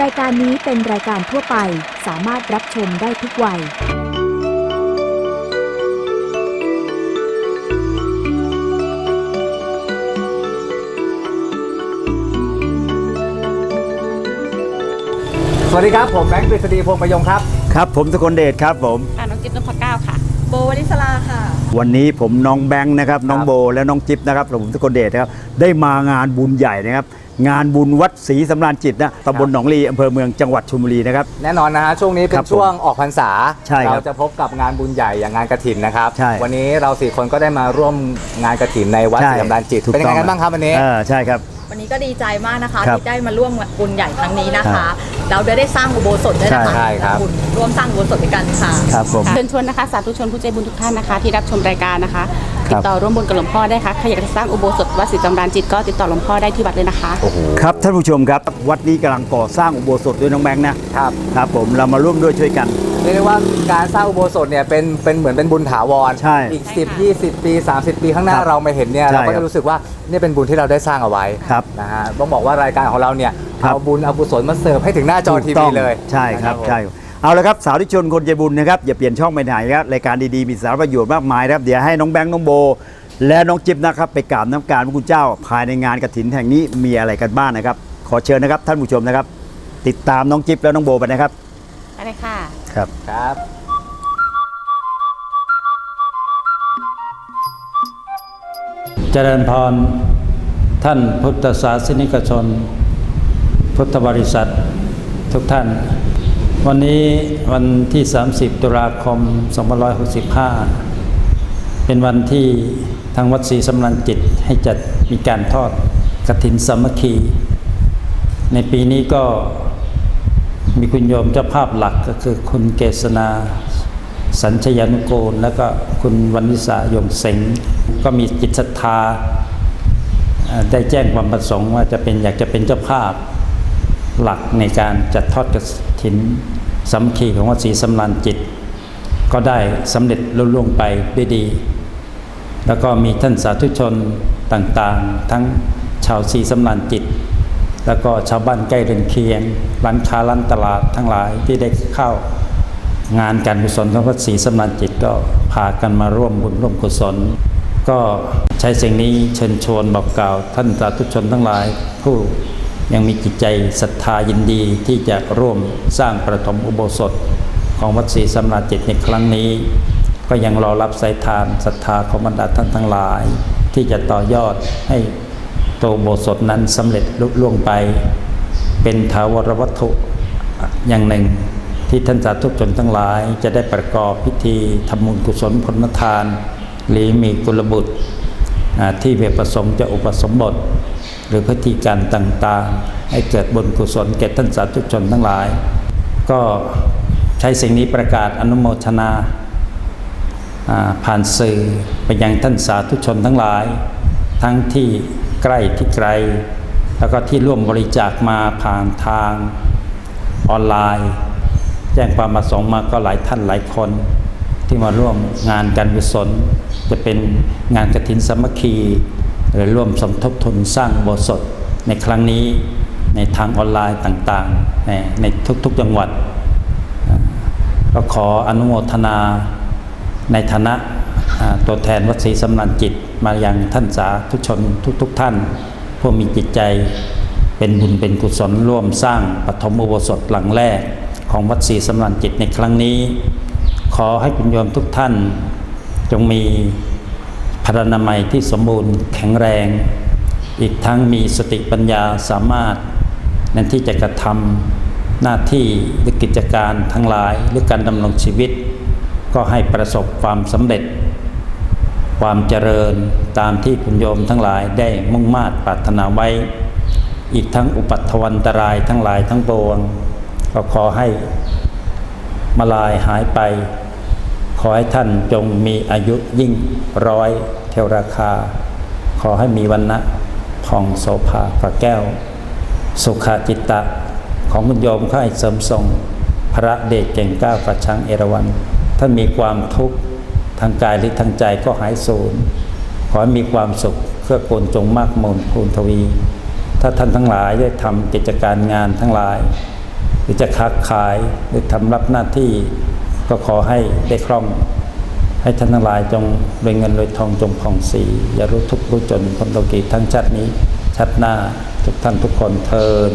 รายการนี้เป็นรายการทั่วไปสามารถรับชมได้ทุกวัย สวัสดีครับ ผมแบงค์กฤษฎีพงษ์ประยงครับ ครับผมสกลเดชครับผมค่ะน้องจิ๊บนพเก้าค่ะ โบวลิสลาค่ะ วันนี้ผมน้องแบงค์นะครับ น้องโบและน้องจิ๊บนะครับผมสกลเดชนะครับได้มางานบุญใหญ่นะครับ งานบุญวัดศรีสำราญจิตนะตำบลหนองลีอำเภอเมืองจังหวัดชลบุรีนะครับ แน่นอนนะฮะช่วงนี้เป็ครันบช่วงออกพรรษา ใช่ครับเราจะพบกับงานบุญใหญ่อย่างงานกระถินนะครับ ใช่วันนี้เราสี่คนก็ได้มาร่วมงานกระถินในวัดใช่ศรีสำราญจิต ถูกเป็นยังไงต้องกันบ้างครับวันนี้ เออใช่ครับ วันนี้ก็ดีใจมากนะคะครับที่ได้มาร่วมบุญใหญ่ครั้งนี้นะครัคะ บเราได้สร้างอุโบสถด้วยนะคะใช่ครับบุญร่วมสร้างอุโบสถด้วยกันค่ะ ครับผม เชิญชวนนะคะสาธุชนผู้ใจบุญทุกท่านนะคะ ที่รับชมรายการนะคะครั ติบดต่อร่วมบุญกับหลวงพ่อได้ค่ะใครอยากจะสร้างอุโบสถวัดศรีจำรานจิตก็ติดต่อหลวงพ่อได้ที่วัดเลยนะคะโอ้โหครับท่านผู้ชมครับ วัดนี้กำลังก่อสร้างอุโบสถด้วยน้องแบงค์นะครับครับ ผมเรามาร่วมด้วยช่วยกัน เรียกได้ว่าการสร้างอุโบสถเนี่ยเป็นเป็นเหมือนเป็นบุญถาวรใช่อีก 10 20 ปี 30 ปีข้างหน้าครับเรามาเห็นเนี่ยใช่เราก็ครัจะบรู้สึกว่านี่เป็นบุญที่เราได้สร้างเอาไว้ครับนะฮะต้องบอกว่ารายการของเราเนี่ยครับ เอาบุญเอากุศลมาเสิร์ฟให้ถึงหน้าจอทีถูกต้วีองเลยใช่ครับนะผม ใช่ เอาละครับสาวที่ชนคนใจบุญนะครับอย่าเปลี่ยนช่องไปไหนครับรายการดีๆมีสาระประโยชน์มากมายนะครับเดี๋ยวให้น้องแบงค์น้องโบ และน้องจิ๊บนะครับไปกราบน้ำการพระคุณเจ้า ภายในงานกฐินแห่งนี้มีอะไรกันบ้างนะครับ ขอเชิญนะครับท่านผู้ชมนะครับ ติดตามน้องจิ๊บและน้องโบไปนะครับไปเลยค่ะครับ ครับเจริญพรท่านพุทธศาสนิกชน พุทธบริษัททุกท่าน วันนี้วันที่ 30 ตุลาคม 2565 เป็นวันที่ทางวัดศรีสำนันจิตให้จัดมีการทอดกฐินสามัคคี ในปีนี้ก็มีคุณโยมเจ้าภาพหลักก็คือคุณเกษนาสัญชยานุโกลแล้วก็คุณวันวิสายงเสงก็มีจิตศรัทธา ได้แจ้งความประสงค์ว่าจะเป็นอยากจะเป็นเจ้าภาพหลักในการจัดทอดก ฐินสามัคคีของวัดศรีสำรานจิต ก็ได้สำเร็จลุล่วงไปด้วยดี แล้วก็มีท่านสาธุชนต่างๆ ทั้งชาวศรีสำรานจิต แล้วก็ชาวบ้านใกล้เรือนเคียงร้านค้าร้านตลาดทั้งหลายที่ได้เข้างานการกุศลของวัดศรีสำนันจิตก็พากันมาร่วมบุญร่วมกุศล ก็ใช้สิ่งนี้เชิญชวนบอกกล่าวท่านสาธุชนทั้งหลายผู้ ยังมีจิตใจศรัทธายินดีที่จะร่วมสร้างประถมอุโบสถของวัดศรีสำนันจิตในครั้งนี้ ก็ยังรอรับสายทานศรัทธาของบรรดาท่านทั้งหลาย ที่จะต่อยอดให้ตัวโบสถนั้นสำเร็จลุล่วงไป เป็นถาวรวัตถุอย่างหนึ่งที่ท่านสาธุชนทั้งหลายจะได้ประกอบพิธีทำบุญกุศลผลทาน หรือมีกุลบุตรที่เวประสงค์จะอุปสมบท หรือพิธีการต่างๆ ให้เกิดบุญกุศลแก่ท่านสาธุชนทั้งหลาย ก็ใช้สิ่งนี้ประกาศอนุโมทนาผ่านสื่อไปยังท่านสาธุชนทั้งหลาย ทั้งที่ใกล้ที่ไกล แล้วก็ที่ร่วมบริจาคมาผ่านทางออนไลน์ แจ้งความประสงค์มาก็หลายท่านหลายคน ที่มาร่วมงานการกุศลจะเป็นงานกฐินสามัคคี หรือร่วมสมทบทุนสร้างโบสถ์ในครั้งนี้ในทางออนไลน์ต่างๆในในทุกๆจังหวัด ก็ขออนุโมทนาในฐานะตัวแทนวัดศรีสำนันจิตมายังท่านสาธุชนทุกๆทท่าน ผู้มีจิตใจเป็นบุญเป็นกุศลร่วมสร้างปฐมอุโบสถหลังแรกของวัดศรีสำนันจิตในครั้งนี้ ขอให้คุณโยมทุกท่านจงมี พรณนามัยที่สมบูรณ์แข็งแรง อีกทั้งมีสติปัญญาสามารถนั้นที่จะกระทำหน้าที่หรือกิจการทั้งหลายหรือการดำรงชีวิต ก็ให้ประสบความสำเร็จ ความเจริญตามที่คุณโยมทั้งหลายได้มุ่งมา่ปรารถนาไว้ อีกทั้งอุปัตวันตรายทั้งหลายทั้งปวง ก็ขอให้มาลายหายไป ขอให้ท่านจงมีอายุยิ่งร้อยเทวราคา ขอให้มีวันนะผ่องโสภาพระแก้ว สุขจิตตะของคุณโยมข้าให้เสริมส่งพระเดชเก่งกล้าประชังเอราวัณท่านมีความทุกข์ทางกายหรือทางใจก็หายสูญขอให้มีความสุขเครื่อกูลจงมากมนพูนทวี ถ้าท่านทั้งหลายได้ทำกิจการงานทั้งหลาย หรือจะค้าขายหรือทำรับหน้าที่ ก็ขอให้ได้คล่อง ให้ท่านทั้งหลายจงรวยเงินรวยทองจงผ่องสี อย่ารู้ทุกข์รู้จนคนโลกีทั้งชาตินี้ชาติหน้าทุกท่านทุกคนเทิน